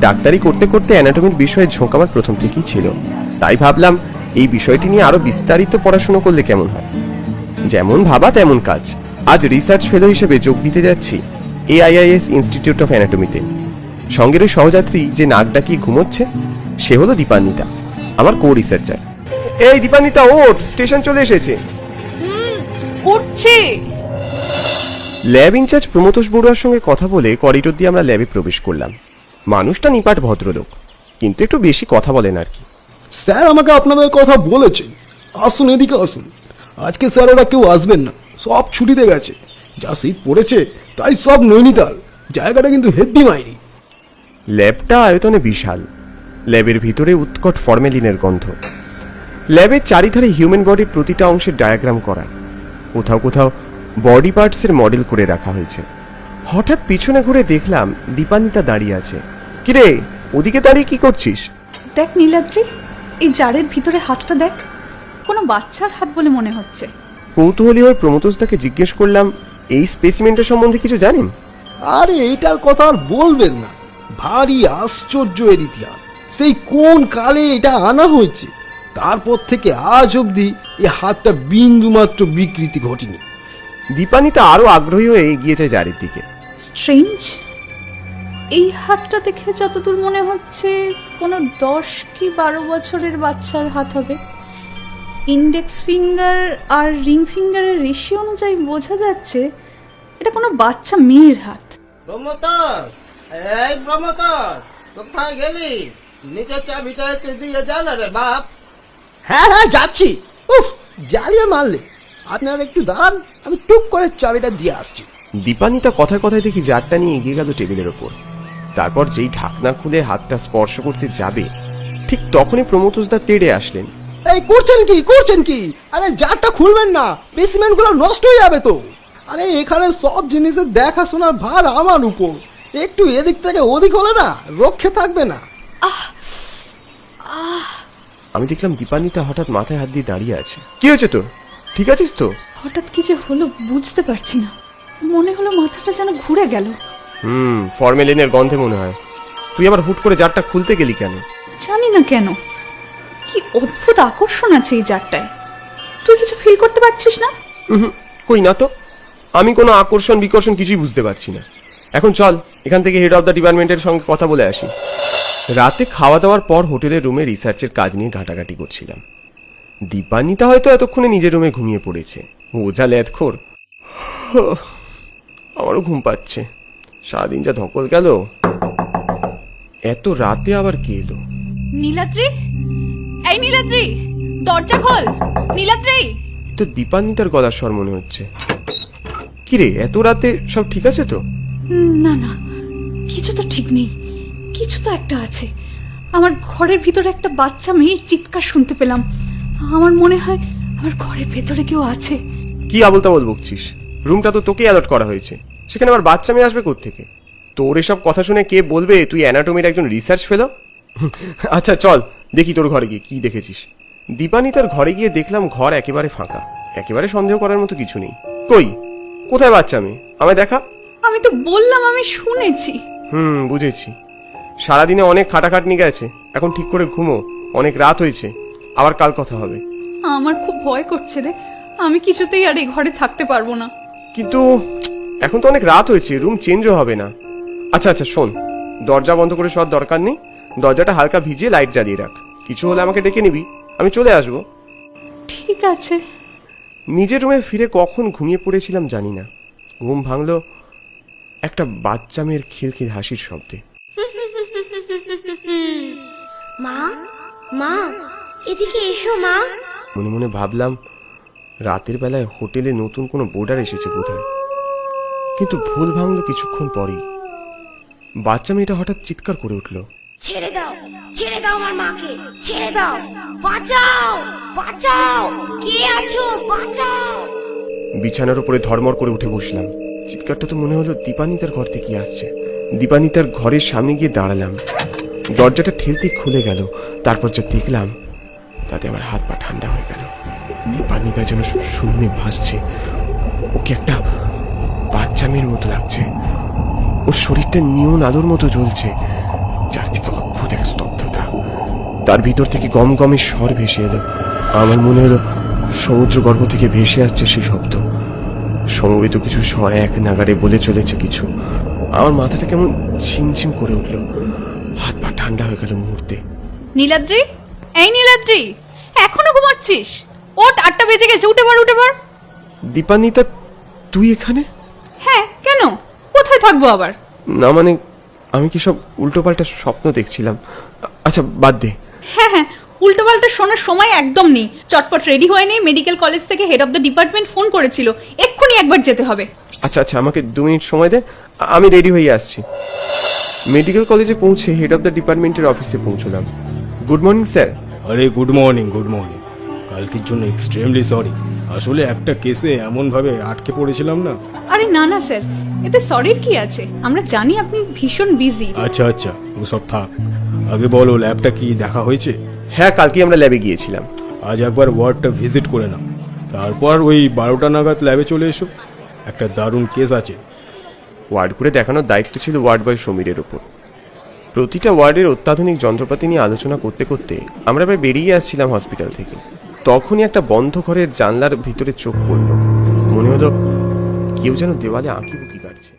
ডাক্তারি করতে করতে অ্যানাটমির বিষয়ে ঝোঁক আমার প্রথম থেকেই ছিল। তাই ভাবলাম এই বিষয়টি নিয়ে আরও বিস্তারিত পড়াশোনা করলে কেমন হয়? যেমন ভাবা তেমন কাজ। আজ রিসার্চ ফেলো হিসেবে যোগ দিতে যাচ্ছি এআইআইএস ইনস্টিটিউট অফ অ্যানাটমিতে সঙ্গের ওই সহযাত্রী যে নাক ডাকিয়ে ঘুমোচ্ছে সে হলো দীপান্বিতা আমার কো রিসার্চার এই দীপান্বিতা ওঠ স্টেশন চলে এসেছে। উঠছে। ল্যাব ইনচার্জ প্রমোতোষ বড়ুয়ার সঙ্গে কথা বলে করিডোর দিয়ে আমরা ল্যাবে প্রবেশ করলাম। মানুষটা নিপাট ভদ্রলোক কিন্তু একটু বেশি কথা বলেন আর কি। স্যার আমাকে আপনাদের কথা বলেছেন আসুন এদিকে আসুন। আজকে স্যার ওরা কেউ আসবেন না সব ছুটিতে গেছে। যা শীত পড়েছে তাই সব নৈনিতাল। জায়গাটা কিন্তু হেভি মাইরি। ল্যাবটা আয়তনে বিশাল। ল্যাবের ভিতরে উৎকট ফর্মেলিনের গন্ধ। ল্যাবের চারিধারে হিউম্যান বডির প্রতিটা অংশের ডায়াগ্রাম করা। কোথাও কোথাও বডি পার্টসের মডেল করে রাখা হয়েছে। হঠাৎ পিছনে ঘুরে দেখলাম দীপানিতা দাঁড়িয়ে আছে। কিরে ওদিকে দাঁড়িয়ে কি করছিস? দেখ নীলাদ্রি এই জারের ভিতরে হাতটা দেখ কোনো বাচ্চার হাত বলে মনে হচ্ছে। কৌতূহলী হয়ে প্রমোতোসদাকে জিজ্ঞেস করলাম এই স্পেসিমেন্টের সম্বন্ধে কিছু জানেন? আরে এইটার কথা আর বলবেন না। ভারী আশ্চর্য এর ইতিহাস। সেই কোন কালে এটা আনা হয়েছে? তারপর থেকে আজ অবধি এই হাতটা বিন্দু মাত্র বিকৃতি ঘটেনি। দীপান্বিতা আরও আগ্রহী হয়ে এগিয়ে যায় জারির দিকে। স্ট্রেঞ্জ এই হাতটা দেখে যতদূর মনে হচ্ছে কোনো দশ কি বারো বছরের বাচ্চার হাত হবে। ইন্ডেক্স ফিঙ্গার আর রিং ফিঙ্গারের রেশিও অনুযায়ী বোঝা যাচ্ছে এটা কোনো বাচ্চা মেয়ের হাত। প্রমোতাস এই প্রমোতাস কোথায় গেলি? নিচের চাবিটা একটু দিয়ে যা না রে বাপ। হ্যাঁ হ্যাঁ যাচ্ছি। উফ জ্বালিয়ে মারলে। আপনারা একটু দাঁড়ান আমি টুক করে চাবিটা দিয়ে আসছি। দীপান্বিতা কথায় কথায় দেখি জারটা নিয়ে এগিয়ে গেল টেবিলের ওপর। তারপর যেই ঢাকনা খুলে হাতটা স্পর্শ করতে যাবে ঠিক তখনই প্রমোতোসদা তেড়ে আসলেন। এই করছেন কি? করছেন কি? আরে জারটা খুলবেন না। বেসিমেন্টগুলো নষ্ট হয়ে যাবে তো। আরে এখানে সব জিনিসের দেখাশোনার ভার আমার উপর। একটু এদিক থেকে ওদিক হলে না রক্ষে থাকবে না। আমি দেখলাম দীপান্বিতা হঠাৎ মাথায় হাত দিয়ে দাঁড়িয়ে আছে। কি হয়েছে তোর? ঠিক আছিস তো? হঠাৎ কি যে হলো বুঝতে পারছি না। মনে হলো মাথাটা যেন ঘুরে গেল। হুম ফর্মেলিনের গন্ধে মনে হয়। তুই আবার হুট করে জারটা খুলতে গেলি কেন? জানি না কেন। কি অদ্ভুত আকর্ষণ আছে এই জারটায়। তুই কিছু ফিল করতে পারছিস না? কই না তো। আমি কোনো আকর্ষণ বিকর্ষণ কিছুই বুঝতে পারছি না। এখন চল এখান থেকে হেড অফ দ্য ডিপার্টমেন্টের সঙ্গে কথা বলে আসি। রাতে খাওয়া দাওয়ার পর হোটেলের রুমে রিসার্চের কাজ নিয়ে ঘাটাঘাটি করছিলাম। দীপান্বিতা হয়তো এতক্ষণে নিজের রুমে ঘুমিয়ে পড়েছে। ও যা ল্যাদখোর। আমারও ঘুম পাচ্ছে। সারাদিন যা ধকল গেল। এত রাতে আবার কে এলো? নীলাদ্রি? এই নীলাদ্রি দরজা খোল। নীলাদ্রি! তো দীপান্বিতার গলার স্বর মনে হচ্ছে। কিরে এত রাতে সব ঠিক আছে তো? না না কিছু তো ঠিক নেই। কিছু তো একটা আছে। আমার ঘরের ভিতরে একটা বাচ্চা মেয়ের চিৎকার শুনতে পেলাম। আমার মনে হয় আমার ঘরের ভেতরে কেউ আছে। কি আবল তাবল বকছিস? রুমটা তো তোকে অ্যালার্ট করা হয়েছে। সেখানে আবার বাচ্চা মেয়ে আসবে থেকে তোর এসব কথা শুনে কে বলবে? তুই অ্যানাটমির একজন রিসার্চ ফেলো আচ্ছা চল দেখি তোর ঘরে গিয়ে কি দেখেছিস। দীপানি তার ঘরে গিয়ে দেখলাম ঘর একেবারে ফাঁকা। একেবারে সন্দেহ করার মতো কিছু নেই। কই? কোথায় বাচ্চা মেয়ে? আমায় দেখা? আমি তো বললাম আমি শুনেছি। হুম বুঝেছি। সারাদিনে অনেক খাটাখাটনি গেছে। এখন ঠিক করে ঘুমো। অনেক রাত হয়েছে। আবার কাল কথা হবে। আমার খুব ভয় করছে রে। আমি কিছুতেই আর এই ঘরে থাকতে পারব না। কিন্তু এখন তো অনেক রাত হয়েছে রুম চেঞ্জও হবে না। আচ্ছা আচ্ছা শোন দরজা বন্ধ করে শোয়ার দরকার নেই দরজাটা হালকা ভিজিয়ে লাইট জ্বালিয়ে রাখ। কিছু হলে আমাকে ডেকে নিবি আমি চলে আসব। ঠিক আছে। নিজের রুমে ফিরে কখন ঘুমিয়ে পড়েছিলাম জানি না। ঘুম ভাঙলো একটা বাচ্চা মেয়ের খিলখিল হাসির শব্দে। মা মা এদিকে এসো মা। মনে মনে ভাবলাম রাতের বেলায় হোটেলে নতুন কোনো বোর্ডার এসেছে বোধহয়। কিন্তু ভুল ভাঙলো কিছুক্ষণ পরেই। বাচ্চা মেয়েটা হঠাৎ চিৎকার করে উঠল। ছেড়ে দাও ছেড়ে দাও আমার মাকে ছেড়ে দাও। বাঁচাও বাঁচাও। কে আছো? বাঁচাও। বিছানার উপরে ধর্মর করে উঠে বসলাম। চিৎকারটা তো মনে হলো দীপানিতার ঘর থেকে আসছে। দীপানিতার ঘরের সামনে গিয়ে দাঁড়ালাম। দরজাটা ঠেলতে খুলে গেল। তারপর যা দেখলাম তাতে আমার হাত পা ঠান্ডা হয়ে গেল। দীপানিতা যেন শূন্যে ভাসছে। ওকে একটা বাচ্চা মেয়ের মতো লাগছে। ওর শরীরটা নিয়ন আলোর মতো জ্বলছে। চারদিকে অদ্ভুত এক স্তব্ধতা। তার ভিতর থেকে গম গমের স্বর ভেসে এলো। আমার মনে হলো সমুদ্র গর্ভ থেকে ভেসে আসছে সে শব্দ। সমবেত কিছু স্বর এক নাগারে বলে চলেছে কিছু। আমার মাথাটা কেমন ঝিমঝিম করে উঠল। হাত পা ঠান্ডা হয়ে গেল মুহূর্তে। নীলাদ্রি? এই নীলাদ্রি এখনও ঘুমাচ্ছিস? ওট আটটা বেজে গেছে উঠে পড় উঠে পড়। দীপান্বিতা তুই এখানে? হ্যাঁ কেন? কোথায় থাকব আবার? না মানে আমি কি সব উল্টোপাল্টা স্বপ্ন দেখছিলাম? আচ্ছা বাদ দে। হ্যাঁ হ্যাঁ উল্টো পাল্টা শোনার সময় একদম নেই। চটপট রেডি হয়ে নেই মেডিকেল কলেজ থেকে head of the department phone করেছিল। এক্ষুনি একবার যেতে হবে। আচ্ছা আচ্ছা আমাকে দু মিনিট সময় দে। আমি রেডি হয়ে আসছি। মেডিকেল কলেজে পৌঁছে হেড অফ দ্য ডিপার্টমেন্টের অফিসে পৌঁছলাম। গুড মর্নিং স্যার আরে গুড মর্নিং গুড মর্নিং কালকের জন্য এক্সট্রিমলি সরি আসলে একটা কেসে এমনভাবে আটকে পড়েছিলাম না। না না স্যার। এতে সরির কি আছে? আমরা জানি আপনি ভীষণ বিজি আচ্ছা আচ্ছা ওসব থাক। আগে বলো ল্যাবটা কি দেখা হয়েছে? হ্যাঁ কালকে আমরা ল্যাবে গিয়েছিলাম। আজ একবার ওয়ার্ডটা ভিজিট করে নাও। তারপর ওই বারোটা নাগাদ ল্যাবে চলে এসো। একটা দারুণ কেস আছে। ওয়ার্ড করে দেখানোর দায়িত্ব ছিল ওয়ার্ড বয় সমীরের ওপর প্রতিটা ওয়ার্ডের অত্যাধুনিক যন্ত্রপাতি নিয়ে আলোচনা করতে করতে আমরা প্রায় বেরিয়ে আসছিলাম হসপিটাল থেকে। তখনই একটা বন্ধ ঘরের জানলার ভিতরে চোখ পড়ল। মনে হলো কেউ যেন দেওয়ালে আঁকিবুকি কাটছে।